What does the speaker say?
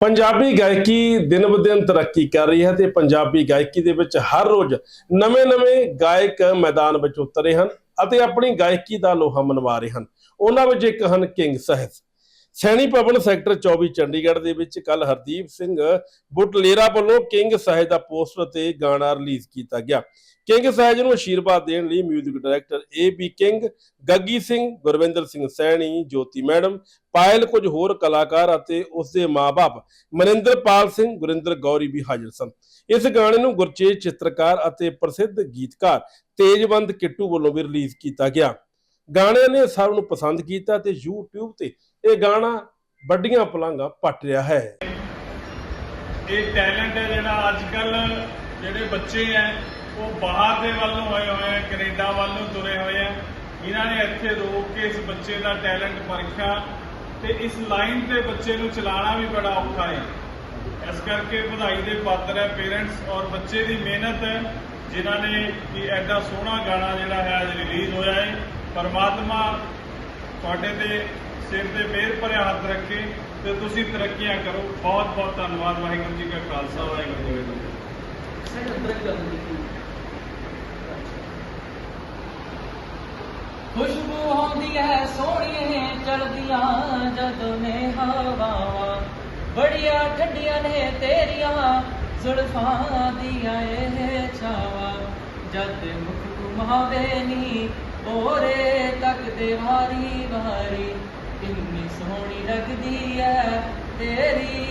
ਪੰਜਾਬੀ ਗਾਇਕੀ ਦਿਨ ਬ ਦਿਨ ਤਰੱਕੀ ਕਰ ਰਹੀ ਹੈ ਤੇ ਪੰਜਾਬੀ ਗਾਇਕੀ ਦੇ ਵਿੱਚ ਹਰ ਰੋਜ਼ ਨਵੇਂ-ਨਵੇਂ ਗਾਇਕ ਮੈਦਾਨ ਵਿੱਚ ਉਤਰੇ ਹਨ ਅਤੇ ਆਪਣੀ ਗਾਇਕੀ ਦਾ ਲੋਹਾ ਮਨਵਾ ਰਹੇ ਹਨ। ਉਹਨਾਂ ਵਿੱਚ ਇੱਕ ਹਨ ਕਿੰਗ ਸਾਹਿਬ ਸੈਣੀ ਭਵਨ ਸੈਕਟਰ 24 ਚੰਡੀਗੜ੍ਹ ਦੇ ਵਿੱਚ ਕੱਲ ਹਰਦੀਪ ਸਿੰਘ ਬੁਟਲੇਰਾ ਵੱਲੋਂ ਕਿੰਗ ਸਾਹਿਬ ਦਾ ਪੋਸਟਰ ਤੇ ਗਾਣਾ ਰਿਲੀਜ਼ ਕੀਤਾ ਗਿਆ। ਕਿੰਗ ਸਾਹਿਬ ਨੂੰ ਅਸ਼ੀਰਵਾਦ ਦੇਣ ਲਈ music director A B King, Gaggi Singh, Gurvinder Singh Saini, Jyoti madam, Payal ਕੁਝ ਹੋਰ ਕਲਾਕਾਰ ਅਤੇ ਉਸ ਦੇ ਮਾਪੇ ਮਨਿੰਦਰਪਾਲ ਸਿੰਘ, ਗੁਰਿੰਦਰ ਗੌਰੀ ਵੀ ਹਾਜ਼ਰ ਸਨ। ਇਸ ਗਾਣੇ ਨੂੰ ਗੁਰਚੇਜ ਚਿੱਤਰਕਾਰ ਅਤੇ ਪ੍ਰਸਿੱਧ ਗੀਤਕਾਰ ਤੇਜਵੰਤ ਕਿੱਟੂ ਵੱਲੋਂ ਵੀ ਰਿਲੀਜ਼ ਕੀਤਾ ਗਿਆ। ਗਾਣੇ ਨੇ ਸਭ ਨੂੰ ਪਸੰਦ ਕੀਤਾ ਤੇ YouTube ਤੇ ਇਹ ਗਾਣਾ ਵੱਡੀਆਂ ਪਲਾਂਘਾਂ ਪੱਟ ਰਿਹਾ ਹੈ। ਇਹ ਟੈਲੈਂਟ ਹੈ ਜਿਹੜਾ ਅੱਜ ਕੱਲ ਜਿਹੜੇ ਬੱਚੇ ਹੈ ਉਹ ਬਾਹਰ ਦੇ ਵੱਲ ਹੋਏ ਹੋਏ ਆ ਕੈਨੇਡਾ ਵੱਲ ਤੁਰੇ ਹੋਏ ਆ ਇਹਨਾਂ ਨੇ ਇੱਥੇ ਰੋਕ ਕੇ ਇਸ ਬੱਚੇ ਦਾ ਟੈਲੈਂਟ ਪਰਖਿਆ ਤੇ ਇਸ ਲਾਈਨ ਤੇ ਬੱਚੇ ਨੂੰ ਚਲਾਉਣਾ ਵੀ ਬੜਾ ਔਖਾ ਹੈ ਇਸ ਕਰਕੇ ਵਧਾਈ ਦੇ ਪਾਤਰ ਹੈ ਪੇਰੈਂਟਸ ਔਰ ਬੱਚੇ ਦੀ ਮਿਹਨਤ ਜਿਨ੍ਹਾਂ ਨੇ ਕਿ ਐਡਾ ਸੋਹਣਾ ਗਾਣਾ ਜਿਹੜਾ ਹੈ ਅੱਜ ਰਿਲੀਜ਼ ਹੋਇਆ ਹੈ ਪਰਮਾਤਮਾ ਤੁਹਾਡੇ ਤੇ ਸਿਰ ਤੇ ਮਿਹਰ ਭਰਿਆ ਹੱਥ ਰੱਖੇ ਤੇ ਤੁਸੀਂ ਤਰੱਕੀਆਂ ਕਰੋ। ਬਹੁਤ ਬਹੁਤ ਧੰਨਵਾਦ। ਵਾਹਿਗੁਰੂ ਜੀ ਕਾ ਖਾਲਸਾ, ਵਾਹਿਗੁਰੂ ਜੀ ਕੀ ਫਤਿਹ। ਖੁਸ਼ਬੂ ਆਉਂਦੀ ਹੈ ਸੋਹਣੀਏ ਚੜਦੀਆਂ ਜਦ ਨੇ ਹਵਾਵਾਂ। ਬੜੀਆਂ ਠੰਡੀਆਂ ਨੇ ਤੇਰੀਆਂ ਜ਼ੁਲਫਾਂ ਦੀਆਂ ਇਹ ਛਾਵਾਂ। ਜਦ ਮੁਖ ਘੁਮਾਵੇ ਨੀ ਹੋਰੇ ਤੱਕਦੇ ਵਾਰੀ ਵਾਰੀ ਕਿੰਨੀ ਸੋਹਣੀ ਲੱਗਦੀ ਹੈ ਤੇਰੀ।